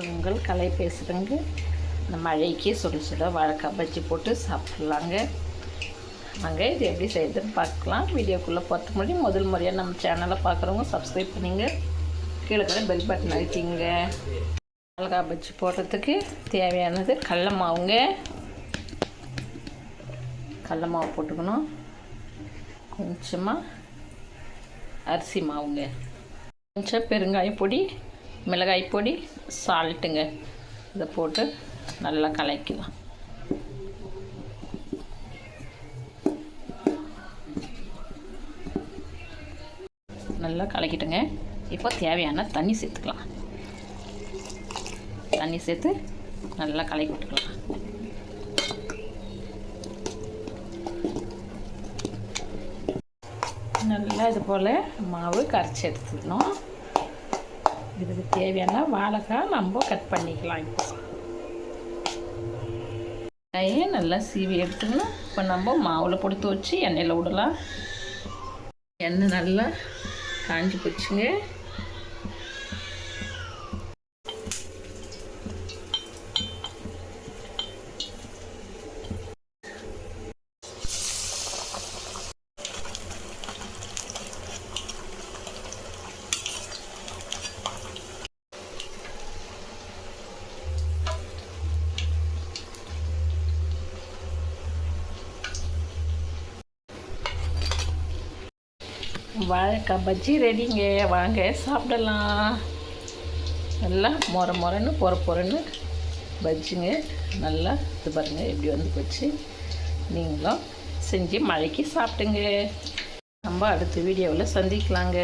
உங்கள் கலை பேசுகிறேங்க இந்த மழைக்கு சுட சுட வாழைக்காய் பஜ்ஜி போட்டு சாப்பிட்லாங்க. நாங்கள் இது எப்படி செய்யுதுன்னு பார்க்கலாம். வீடியோக்குள்ளே பார்த்த முன்னாடி முதல் முறையாக நம்ம சேனலை பார்க்குறவங்க சப்ஸ்கிரைப் பண்ணிங்க. கீழே கூட பெல் பட்டன் அழுத்திங்க. வாழைக்காய் பஜ்ஜி போடுறதுக்கு தேவையானது கடல மாவுங்க. கடல மாவு போட்டுக்கணும். கொஞ்சமாக அரிசி மாவுங்க. கொஞ்சம் பெருங்காய பொடி மிளகாய் பொடி சால்ட்டுங்க. இதை போட்டு நல்லா கலக்கலாம் நல்லா கலக்கிட்டுங்க. இப்போ தேவையான தண்ணி சேர்த்துக்கலாம். தண்ணி சேர்த்து நல்லா கலக்கி விட்டுக்கலாம். நல்லா இது போல் மாவு கரைச்சி எடுத்துக்கணும் இதுக்கு தேவையான வாழைக்காய் நம்ம கட் பண்ணிக்கலாம் இப்போ. வெங்காயம் நல்லா சீவி எடுத்துக்கணும். இப்போ நம்ம மாவில் கொடுத்து வச்சு எண்ணெயில் விடலாம். எண்ணெய் நல்லா காஞ்சி போச்சுங்க. வாழைக்காய் பஜ்ஜி ரெடிங்க. வாங்க சாப்பிடலாம். நல்லா மொர மொரன்னு பொற பொறன்னு பஜ்ஜிங்க. நல்லா இது பாருங்கள் எப்படி வந்து போச்சு. நீங்களும் செஞ்சு மழைக்கு சாப்பிட்டுங்க நம்ம அடுத்த வீடியோவில் சந்திக்கலாங்க.